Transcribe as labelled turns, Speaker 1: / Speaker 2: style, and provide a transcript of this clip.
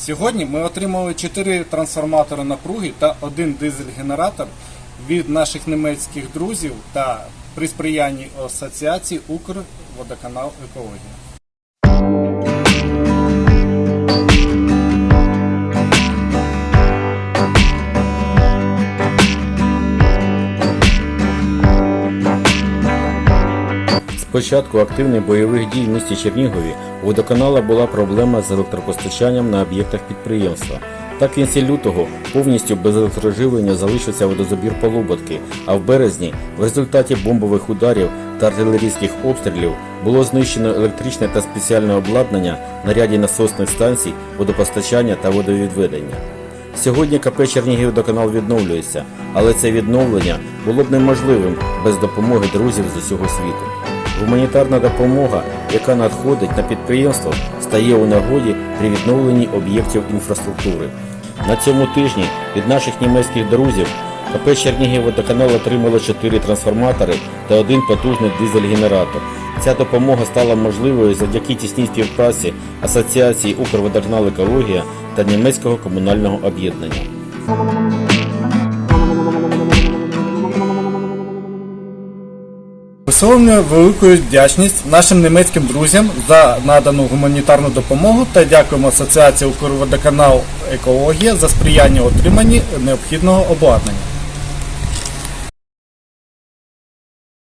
Speaker 1: Сьогодні ми отримали 4 трансформатори напруги та один дизель-генератор від наших німецьких друзів та при сприянні асоціації Укрводоканал Екологія.
Speaker 2: Початку активних бойових дій в місті Чернігові у водоканала була проблема з електропостачанням на об'єктах підприємства. Так в кінці лютого повністю без електроживлення залишився водозабір Полуботки, а в березні в результаті бомбових ударів та артилерійських обстрілів було знищено електричне та спеціальне обладнання на ряді насосних станцій водопостачання та водовідведення. Сьогодні КП Чернігівводоканал відновлюється, але це відновлення було б неможливим без допомоги друзів з усього світу. Гуманітарна допомога, яка надходить на підприємство, стає у нагоді при відновленні об'єктів інфраструктури. На цьому тижні від наших німецьких друзів КП Чернігівводоканал отримало 4 трансформатори та один потужний дизель-генератор. Ця допомога стала можливою завдяки тісній співпраці Асоціації Укрводоканал Екологія та німецького комунального об'єднання.
Speaker 1: Висловлюю велику вдячність нашим німецьким друзям за надану гуманітарну допомогу та дякуємо Асоціації Укрводоканал Екологія за сприяння отриманні необхідного обладнання.